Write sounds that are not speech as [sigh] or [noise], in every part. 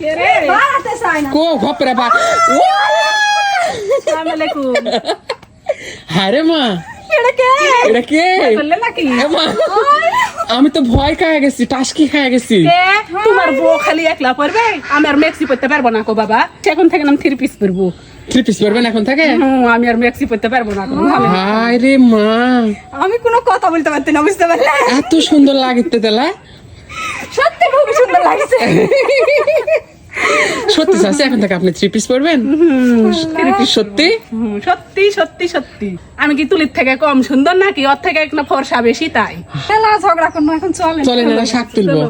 কেরে না। কো ঘপরে বা। হারে মা। এটা কে? মা, আমি তো ভয় খায় গেছি টাসকি খায় গেছি। তোমার বউ খালি একলা পড়বে? আমি আর মেক্সি পড়তে পারব না কো বাবা। এখন থেকে আমি থ্রি পিস পরবো। থ্রি পিস পরবেন এখন থেকে? আমি আর মেক্সি পড়তে পারব না কোনো ভাবে। হায় রে মা। আমি কোনো কথা বলতে পারছি না বুঝতে পারলে? এত সুন্দর লাগিতে তেলা সত্যি সুন্দর লাগছে। সত্যি চাচি এখন থেকে আপনি থ্রি পিস পরবেন? সত্যি? সত্যি সত্যি সত্যি। আমি কি তুলির থেকে কম সুন্দর নাকি? ওর থেকে এক না ফর্সা বেশি তাই। খেলা ঝগড়া করব এখন চলে চলে না শাক তুলবো।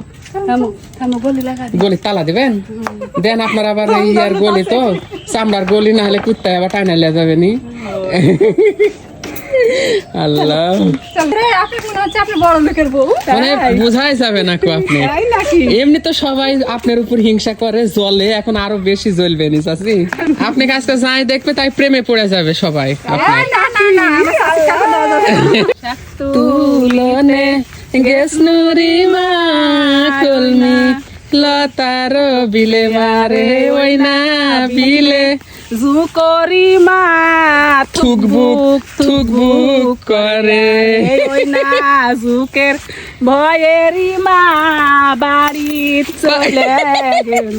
থামো থামো গলি লাগা দিই। গলি তালা দিবেন? দেন আপনার আবার এই আর গলি তো। চামড়ার গলি না হলে কুত্তায় আবার টাইনা লিয়া যাবে নি আল্লাহ। বড় লোকের বউ মানে বোঝাই যাবে না কো আপনি। তাই এমনি তো সবাই আপনার উপর হিংসা করে জলে এখন আরও বেশি জ্বলবে নি চাচি। আপনি কাজটা যাই দেখবে তাই প্রেমে পড়ে যাবে সবাই। তুলনে মা কলমি লতার বিলে মারে ওই না বিলে। জুকরি মা থুকবুক থুকবুক করে। ওই না জুকের ভয়েরি মা বাড়ি চলে গেল।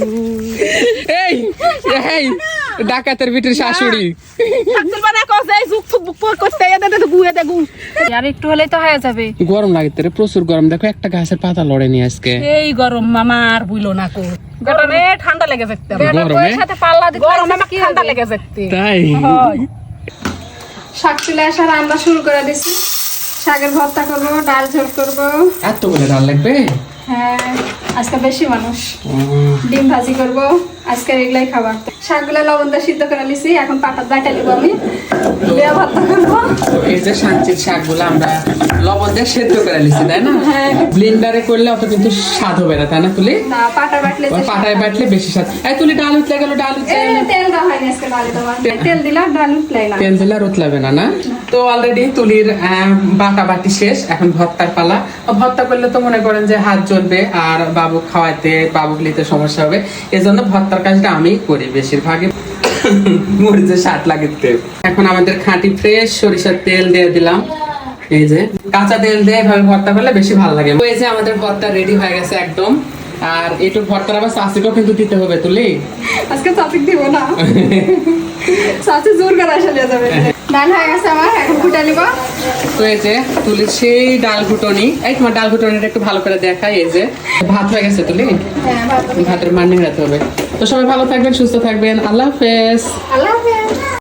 এই এই ডাকাতের বিটির শাশুড়ি। থাকতে পারে কসে জুক থুক বুক পর করতে এদে দে গুয়ে দে গু। আর একটু হলেই তো হয়ে যাবে। গরম লাগে রে প্রচুর গরম। দেখো একটা গাছের পাতা লড়েনি আজকে। এই গরম মামা আর বুইলো না কো। গরমে ঠান্ডা লেগে যেতে গরমে? সাথে পাল্লা দিতে গরমে ঠান্ডা লেগে যেতে তাই? শাক তুলে আসা রান্না শুরু করে দিছি। শাকের ভর্তা করব ডাল ঝোল করব। এত বলে ডাল লাগবে? হ্যাঁ। আজকে বেশি মানুষ। ডিম ভাজি করব আজকে এগুলাই খাবার শাকগুলো লবণ দিয়ে সিদ্ধ করে নিছি এখন পাটার দাইটা নিব আমি। দেয়া ভর্তা করব। এই যে শাকচির শাকগুলো আমরা লবণ দিয়ে সেদ্ধ করে নিচ্ছি তাই না? হ্যাঁ। ব্লেন্ডারে করলে অত কিন্তু স্বাদ হবে না তাই না তুলি? না পাটা বাটলে পাটায় বাটলে বেশি স্বাদ। এই তুলি ডাল উঠলে গেল ডাল তেল দেওয়া হয়নি আজকে ডালে দেওয়া তেল দিলাম ডাল উঠলাই না। তেল দিলে উতলাবে না? না। তো অলরেডি তুলির বাটা বাটি শেষ এখন ভর্তার পালা। ভর্তা করলে তো মনে করেন যে হাত জ্বলবে আর বাবু খাওয়াইতে বাবু নিতে সমস্যা হবে। এজন্য ভর্তার কাজটা আমি করি বেশিরভাগই। [laughs] মরিচের স্বাদ লাগিতে এখন আমাদের খাঁটি ফ্রেশ সরিষার তেল দিয়ে দিলাম। এই যে কাঁচা তেল দিয়ে এভাবে ভর্তা করলে বেশি ভালো লাগে। এই যে আমাদের ভর্তা রেডি হয়ে গেছে একদম। আর একটু ভর্তার আবার চাষিকেও কিন্তু দিতে হবে তুলি। আজকে চাপিক দিব না। [laughs] চাচি জোর করে আসা নিয়ে যাবে। [laughs] ডাল হয়ে গেছে আমার এখন ফুটা নিব। তো এই যে তুলি সেই ডাল ঘুটনি। এই তোমার ডাল ঘুটনিটা একটু ভালো করে দেখাই এই যে। ভাত হয়ে গেছে তুলি? হ্যাঁ ভাতের মান হবে। তো সবাই ভালো থাকবেন সুস্থ থাকবেন। আল্লাহ হাফেজ। আল্লাহ হাফেজ।